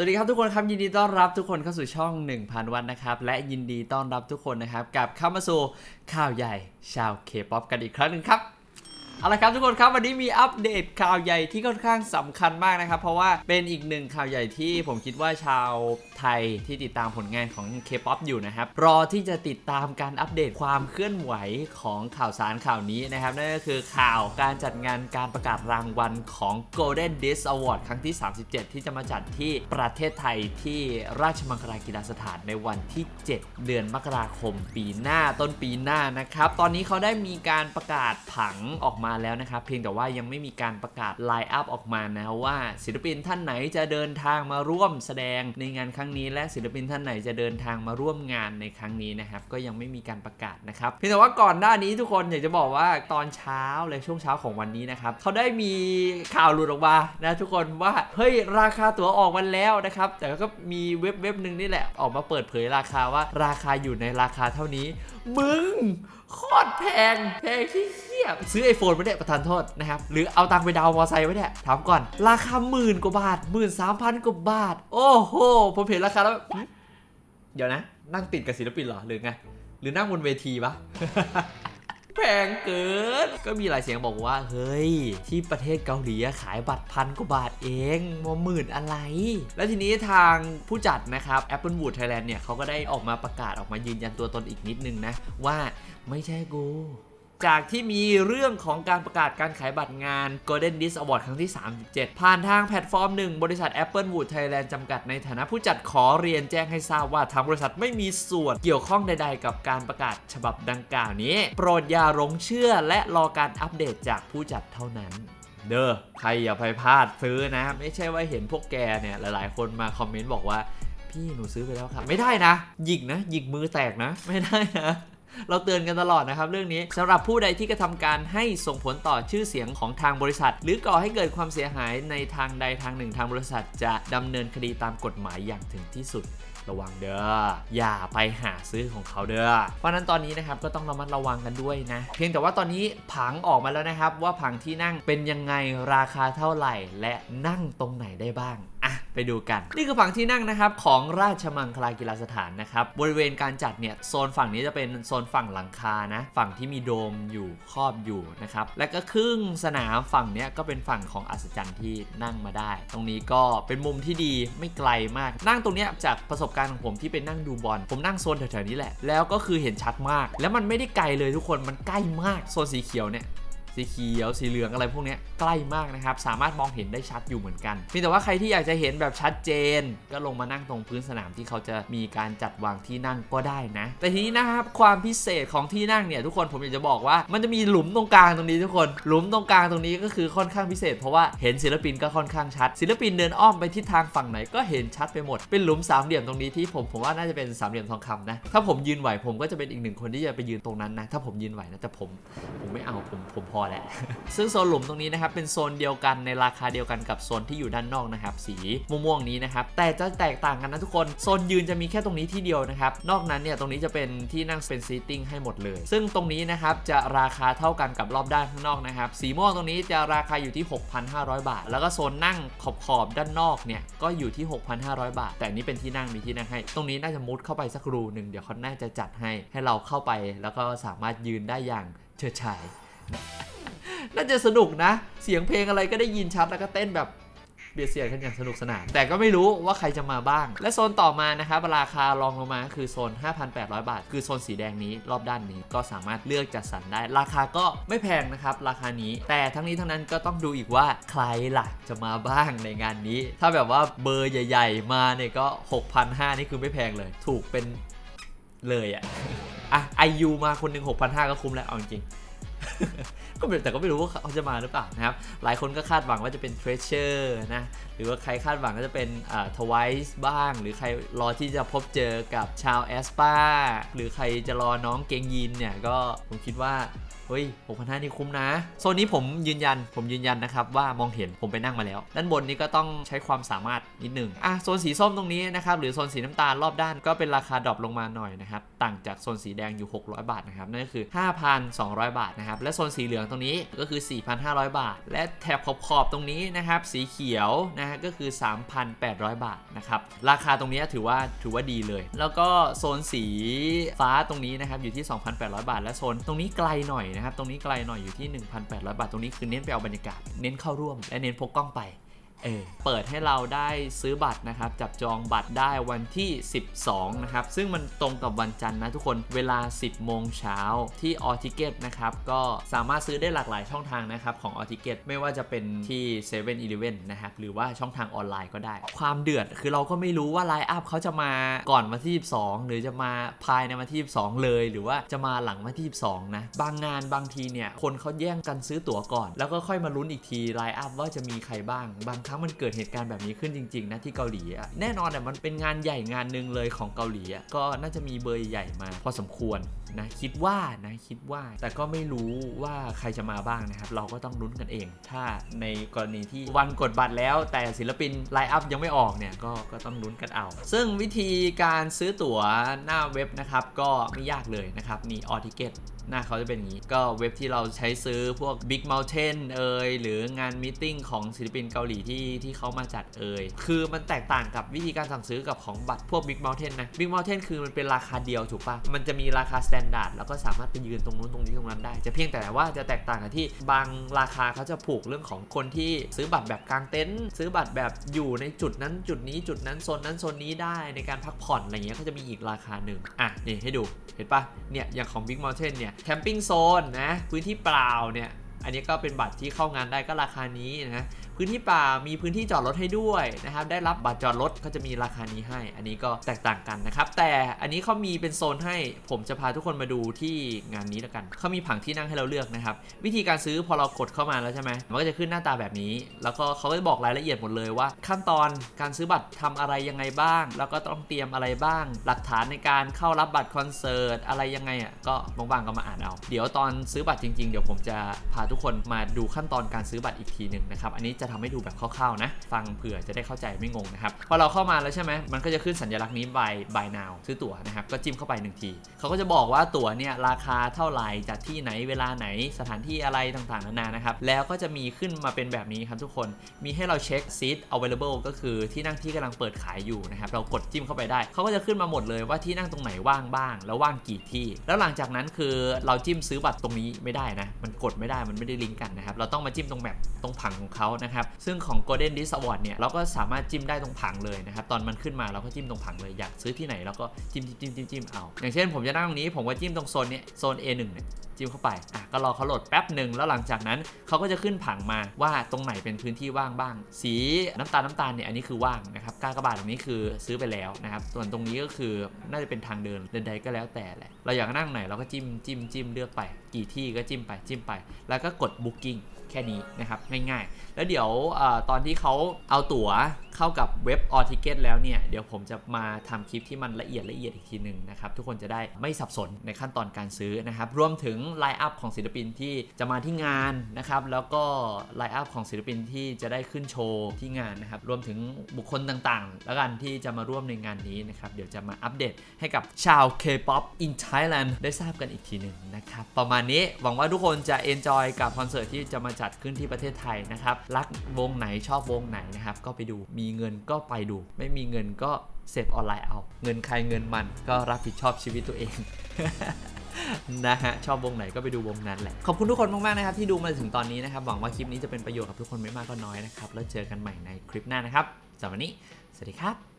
สวัสดีครับทุกคนครับยินดีต้อนรับทุกคนเข้าสู่ช่อง 1000 วันนะครับ และยินดีต้อนรับทุกคนนะครับกลับเข้ามาสู่ข่าวใหญ่ชาวเคป๊อปกันอีกครั้งหนึ่งครับ เอาละครับทุกคนครับวันนี้มีอัปเดตข่าวใหญ่ที่ค่อนข้างสำคัญมากนะครับ เพราะว่าเป็นอีกหนึ่งข่าวใหญ่ที่ผมคิดว่าชาวไทยที่ติดตามผลงานของ K-POP อยู่นะครับ รอที่จะติดตามการอัปเดตความเคลื่อนไหวของข่าวสารข่าวนี้นะครับ นั่นก็คือข่าวการจัดงานการประกาศรางวัลของ Golden Disc Award ครั้งที่ 37 ที่จะมาจัดที่ประเทศไทยที่ราชมังคลากีฬาสถานในวันที่ 7 เดือนมกราคมปีหน้าต้นปีหน้านะครับตอนนี้เขาได้มีการประกาศผังออกมาแล้วนะครับ เพียงแต่ว่ายังไม่มีการประกาศไลน์อัพออกมานะว่าศิลปินท่านไหนจะเดินทางมาร่วมแสดงในงานครั้งนี้ และศิลปินท่านไหนจะเดินทางมาร่วมงานในครั้งนี้นะครับก็ยังไม่มีการประกาศนะครับเพียงแต่ว่าก่อนหน้านี้ทุกคนอยากจะบอกว่าตอนเช้าเลยช่วงเช้าของวันนี้นะครับเขาได้มีข่าวหลุดออกมานะทุกคนว่าเฮ้ยราคาตั๋วออกมาแล้วนะครับแต่ก็มีเว็บเว็บหนึ่งนี่แหละออกมาเปิดเผยราคาว่าราคาอยู่ในราคาเท่านี้มึง โคตรแพงแพงที่เหี้ยซื้อ iPhone ไม่ได้ประทานโทษนะครับ หรือเอาตังค์ไปดาวมอไซค์ไว้เนี่ยถามก่อน ราคาหมื่นกว่าบาทหมื่นสามพันกว่าบาท โอ้โห ผมเห็นราคาแล้ว เดี๋ยวนะ นั่งติดกับศิลปินเหรอ หรือไง หรือนั่งบนเวทีปะ แพงเกิน ก็มีหลายเสียงบอกว่า เฮ้ย ที่ประเทศเกาหลีขายบัตรพันกว่าบาทเองมาหมื่นอะไร แล้วทีนี้ทางผู้จัดนะครับ Apple Wood Thailand เนี่ยเขาก็ได้ออกมาประกาศออกมายืนยันตัวตนอีกนิดนึงนะ ว่าไม่ใช่กู จากที่มีเรื่องของการประกาศการขายบัตรงาน Golden Disc Award ครั้งที่ 37 ผ่านทางแพลตฟอร์มหนึ่งบริษัท Apple Wood Thailand จำกัดในฐานะผู้จัดขอเรียนแจ้งให้ทราบว่าทางบริษัทไม่มีส่วนเกี่ยวข้องใด ๆ กับการประกาศฉบับดังกล่าวนี้ โปรดอย่าหลงเชื่อและรอการอัปเดตจากผู้จัดเท่านั้นเด้อใครอย่าไปพลาดซื้อนะ ไม่ใช่ว่าเห็นพวกแกเนี่ยหลาย ๆ คนมาคอมเมนต์บอกว่า พี่หนูซื้อไปแล้วครับ ไม่ได้นะหยิกนะหยิกมือแตกนะ ไม่ได้นะ เราเตือนกันตลอดนะครับเรื่องนี้สำหรับผู้ใดที่กระทำการให้ส่งผลต่อชื่อเสียงของทางบริษัท หรือก่อให้เกิดความเสียหายในทางใดทางหนึ่งทางบริษัท จะดำเนินคดีตามกฎหมายอย่างถึงที่สุดระวังเด้อ อย่าไปหาซื้อของเขาเด้อ เพราะฉะนั้นตอนนี้นะครับก็ต้องระมัดระวังกันด้วยนะ เพียงแต่ว่าตอนนี้ผังออกมาแล้วนะครับ ว่าผังที่นั่งเป็นยังไงราคาเท่าไหร่ และนั่งตรงไหนได้บ้างอะไปดูกัน นี่คือฝั่งที่นั่งนะครับของราชมังคลากีฬาสถานนะครับบริเวณการจัดเนี่ยโซนฝั่งนี้จะเป็นโซนฝั่งหลังคานะฝั่งที่มีโดมอยู่ครอบอยู่นะครับและก็ครึ่งสนามฝั่งเนี้ยก็เป็นฝั่งของอัศจรรย์ที่นั่งมาได้ ตรงนี้ก็เป็นมุมที่ดีไม่ไกลมาก นั่งตรงเนี้ยจากประสบการณ์ของผมที่ไปนั่งดูบอลผมนั่งโซนแถวๆนี้แหละแล้วก็คือเห็นชัดมาก แล้วมันไม่ได้ไกลเลยทุกคนมันใกล้มากโซนสีเขียวเนี่ย สีเขียวสีเหลืองอะไรพวกนี้ใกล้มากนะครับ สามารถมองเห็นได้ชัดอยู่เหมือนกันเพีแต่ว่าใครที่อยากจะเห็นแบบชัดเจน ก็ลงมานั่งตรงพื้นสนามที่เขาจะมีการจัดวางที่นั่งก็ได้นะ แต่ทีนี้นะครับความพิเศษของที่นั่งเนี่ยทุกคนผมอยากจะบอกว่ามันจะมีหลุมตรงกลางตรงนี้ทุกคน หลุมตรงกลางตรงนี้ก็คือค่อนข้างพิเศษ เพราะว่าเห็นศิลปินก็ค่อนข้างชัด ศิลปินเดินอ้อมไปทิศทางฝั่งไหนก็เห็นชัดไปหมด เป็นหลุมสามเหลี่ยมตรงนี้ที่ผมผมว่าน่าจะเป็นสามเหลี่ยมทองคำนะ ถ้าผมยืนไหวผมก็จะเป็นอีกหนึ่งคนที่จะไปยืนตรงนั้นนะ ถ้าผมยืนไหวนะแต่ผมผมไม่เอาผมผมพอแล้ว ซึ่งโซนหลุมตรงนี้นะครับเป็นโซนเดียวกันในราคาเดียวกันกับโซนที่อยู่ด้านนอกนะครับสีม่วงๆนี้นะครับแต่จะแตกต่างกันนะทุกคนโซนยืนจะมีแค่ตรงนี้ที่เดียวนะครับนอกนั้นเนี่ยตรงนี้จะเป็นที่นั่งเป็นซีติ้งให้หมดเลย ซึ่งตรงนี้นะครับจะราคาเท่ากันกับรอบด้านข้างนอกนะครับสีม่วงตรงนี้จะราคาอยู่ที่ 6,500 บาท แล้วก็โซนนั่งขอบขอบด้านนอกเนี่ยก็อยู่ที่ 6,500 บาท แต่นนี้เป็นที่นั่งมีที่นั่งให้ ตรงนี้น่าจะมุดเข้าไปสักรูหนึ่งเดี๋ยวเขาน่าจะจัดให้ให้เราเข้าไปแล้วก็สามารถยืนได้อย่างเฉิดฉาย น่าจะสนุกนะ เสียงเพลงอะไรก็ได้ยินชัดแล้วก็เต้นแบบเบียดเสียดกันอย่างสนุกสนาน แต่ก็ไม่รู้ว่าใครจะมาบ้าง และโซนต่อมานะครับราคารองลงมาคือโซน 5,800 บาท คือโซนสีแดงนี้รอบด้านนี้ก็สามารถเลือกจัดสรรได้ ราคาก็ไม่แพงนะครับ ราคานี้ แต่ทั้งนี้ทั้งนั้นก็ต้องดูอีกว่าใครล่ะจะมาบ้างในงานนี้ ถ้าแบบว่าเบอร์ใหญ่ ๆ มาเนี่ยก็ 6,500 นี่คือไม่แพงเลย ถูกเป็นเลยอะอะไอยูมาคนหนึ่ง6,500 ก็คุ้มแล้วเอาจริง ก็แต่ก็ไม่รู้ว่าเขาจะมาหรือเปล่านะครับ หลายคนก็คาดหวังว่าจะเป็นเทรเชอร์นะ หรือว่าใครคาดหวังก็จะเป็นทวายส์บ้าง หรือใครรอที่จะพบเจอกับชาวแอสปาหรือใครจะรอน้องเกงยินเนี่ยก็ผมคิดว่า เฮ้ย6,500นี่คุ้มนะ โซนนี้ผมยืนยัน ผมยืนยันนะครับว่ามองเห็นผมไปนั่งมาแล้ว ด้านบนนี้ก็ต้องใช้ความสามารถนิดหนึ่งอะโซนสีส้มตรงนี้นะครับ หรือโซนสีน้ำตาลรอบด้านก็เป็นราคาดรอปลงมาหน่อยนะครับ ต่างจากโซนสีแดงอยู่ 600 บาทนะครับ นั่นก็คือ 5,200 บาทนะครับ และโซนสีเหลืองตรงนี้ก็คือ 4,500 บาท และแถบขอบๆตรงนี้นะครับสีเขียวนะฮะก็คือ 3,800 บาทนะครับราคาตรงนี้ถือว่าถือว่าดีเลย แล้วก็โซนสีฟ้าตรงนี้นะครับอยู่ที่ 2,800 บาท และโซนตรงนี้ไกลหน่อยนะครับ ตรงนี้ไกลหน่อยอยู่ที่ 1,800 บาท ตรงนี้คือเน้นไปเอาบรรยากาศ เน้นเข้าร่วม และเน้นพกกล้องไป เออเปิดให้เราได้ซื้อบัตรนะครับ จับจองบัตรได้วันที่ 12 นะครับ ซึ่งมันตรงกับวันจันทร์นะทุกคนเวลา 10 โมงเช้าที่ออทิเกตนะครับ ก็สามารถซื้อได้หลากหลายช่องทางนะครับ ของออทิเกตไม่ว่าจะเป็นที่7 e เ e ่ e อนะครับ หรือว่าช่องทางออนไลน์ก็ได้ ความเดือดคือเราก็ไม่รู้ว่าไลน์อัพเขาจะมาก่อนวันที่ 12 หรือจะมาภายในวันที่ 12 เลย หรือว่าจะมาหลังวันที่ 12 นะ บางงานบางทีเนี่ยคนเขาแย่งกันซื้อตั๋วก่อน แล้วก็ค่อยมาลุ้นอีกทีไลน์อัพว่าจะมีใครบ้างบางครั้งมันเกิดเหตุการณ์แบบนี้ขึ้นจริง ๆ นะที่เกาหลีอะแน่นอนแต่มันเป็นงานใหญ่งานหนึ่งเลยของเกาหลีอะก็น่าจะมีเบอร์ใหญ่มาพอสมควร นะคิดว่านะคิดว่า แต่ก็ไม่รู้ว่าใครจะมาบ้างนะครับ เราก็ต้องลุ้นกันเอง ถ้าในกรณีที่วันกดบัตรแล้ว แต่ศิลปินไลน์อัพยังไม่ออกเนี่ยก็ก็ต้องลุ้นกันเอา ซึ่งวิธีการซื้อตั๋วหน้าเว็บนะครับ ก็ไม่ยากเลยนะครับมีออทิเกตหน้าเขาจะเป็นอย่างนี้ ก็เว็บที่เราใช้ซื้อพวก Big Mountain เอยหรืองานมีติ้งของศิลปินเกาหลีที่ที่เขามาจัดเอยคือมันแตกต่างกับวิธีการสั่งซื้อกับของบัตรพวก Big Mountain นะ Big Mountain คือมันเป็นราคาเดียวถูกปะมันจะมีราคา standard แล้วก็สามารถไปยืนตรงนู้นตรงนี้ตรงนั้นได้ จะเพียงแต่ว่าจะแตกต่างกันที่บางราคาเขาจะผูกเรื่องของคนที่ซื้อบัตรแบบกลางเต็นท์ซื้อบัตรแบบอยู่ในจุดนั้นจุดนี้จุดนั้นโซนนั้นโซนนี้ได้ในการพักผ่อนอะไรเงี้ยก็จะมีอีกราคาหนึ่งอะนี่ให้ดูเห็นปะเนี่ยอย่างของ Big Mountain เนี่ยแคมปิ้งโซนนะพื้นที่เปล่าเนี่ยอันนี้ก็เป็นบัตรที่เข้างานได้ก็ราคานี้นะ พื้นที่ป่ามีพื้นที่จอดรถให้ด้วยนะครับได้รับบัตรจอดรถก็จะมีราคานี้ให้ อันนี้ก็แตกต่างกันนะครับแต่อันนี้เขามีเป็นโซนให้ผมจะพาทุกคนมาดูที่งานนี้แล้วกันเขามีผังที่นั่งให้เราเลือกนะครับวิธีการซื้อพอเรากดเข้ามาแล้วใช่ไหมมันก็จะขึ้นหน้าตาแบบนี้ แล้วก็เขาก็จะบอกรายละเอียดหมดเลยว่า ขั้นตอนการซื้อบัตรทำอะไรยังไงบ้าง แล้วก็ต้องเตรียมอะไรบ้าง หลักฐานในการเข้ารับบัตรคอนเสิร์ตอะไรยังไงอะก็บางๆก็มาอ่านเอา เดี๋ยวตอนซื้อบัตรจริง ๆ เดี๋ยวผมจะพาทุกคนมาดูขั้นตอนการซื้อบัตรอีกทีหนึ่งนะครับอันนี้จะทำให้ดูแบบคร่าวๆนะ ฟังเผื่อจะได้เข้าใจไม่งงนะครับ พอเราเข้ามาแล้วใช่ไหมมันก็จะขึ้นสัญลักษณ์นี้ by by now ซื้อตั๋วนะครับ ก็จิ้มเข้าไปหนึ่งทีเขาก็จะบอกว่าตั๋วเนี่ยราคาเท่าไหร่จากที่ไหนเวลาไหนสถานที่อะไรต่างๆนานานะครับ แล้วก็จะมีขึ้นมาเป็นแบบนี้ครับทุกคน มีให้เราเช็ค seat available ก็คือที่นั่งที่กำลังเปิดขายอยู่นะครับ เรากดจิ้มเข้าไปได้ เขาก็จะขึ้นมาหมดเลยว่าที่นั่งตรงไหนว่างบ้าง แล้วว่างกี่ที่ แล้วหลังจากนั้นคือเราจิ้มซื้อบัตรตรงนี้ไม่ได้นะ มันกดไม่ได้ มันไม่ได้ลิงก์กันนะครับ เราต้องมาจิ้มตรงแมปตรงผังของเขานะครับซึ่งของ Golden Disc Award เนี่ยเราก็สามารถจิ้มได้ตรงผังเลยนะครับ ตอนมันขึ้นมาเราก็จิ้มตรงผังเลยอยากซื้อที่ไหนเราก็จิ้มจิ้มจิ้มจิ้มจิ้มเอา อย่างเช่นผมจะนั่งตรงนี้ผมก็จิ้มตรงโซนเนี้ยโซน A1 เนี่ย จิ้มเข้าไปอะก็รอเขาโหลดแป๊บหนึ่งแล้วหลังจากนั้นเขาก็จะขึ้นผังมาว่าตรงไหนเป็นพื้นที่ว่างบ้าง สีน้ำตาลน้ำตาลเนี่ยอันนี้คือว่างนะครับกากบาทตรงนี้คือซื้อไปแล้วนะครับส่วนตรงนี้ก็คือน่าจะเป็นทางเดินใดก็แล้วแต่แหละเราอยากนั่งไหนเราก็จิ้มจิ้มจิ้มเลือกไป กี่ที่ก็จิ้มไปจิ้มไป แล้วก็กด booking แค่นี้นะครับง่ายๆ แล้วเดี๋ยวอตอนที่เขาเอาตั๋ว เข้ากับเว็บ a l t i c k e t แล้วเนี่ย เดี๋ยวผมจะมาทำคลิปที่มันละเอียดละเอียดอีกทีหนึ่งนะครับ ทุกคนจะได้ไม่สับสนในขั้นตอนการซื้อนะครับ รวมถึงไลน์อัพของศิลปินที่จะมาที่งานนะครับ แล้วก็ไลน์อัพของศิลปินที่จะได้ขึ้นโชว์ที่งานนะครับ รวมถึงบุคคลต่างๆ แล้วกันที่จะมาร่วมในงานนี้นะครับ เดี๋ยวจะมาอัปเดตให้กับชาว K-POP in Thailand ได้ทราบกันอีกทีหนึ่งนะครับ ประมาณนี้หวังว่าทุกคนจะ enjoy กับคอนเสิร์ตที่จะมาจัดขึ้นที่ประเทศไทยนะครับ รักวงไหนชอบวงไหนนะครับ ก็ไปดูมีเงินก็ไปดู ไม่มีเงินก็เสพออนไลน์เอา เงินใครเงินมันก็รับผิดชอบชีวิตตัวเองนะฮะชอบวงไหนก็ไปดูวงนั้นแหละ ขอบคุณทุกคนมากๆนะครับที่ดูมาถึงตอนนี้นะครับ หวังว่าคลิปนี้จะเป็นประโยชน์กับทุกคนไม่มากก็น้อยนะครับ แล้วเจอกันใหม่ในคลิปหน้านะครับสำหรับวันนี้ สวัสดีครับ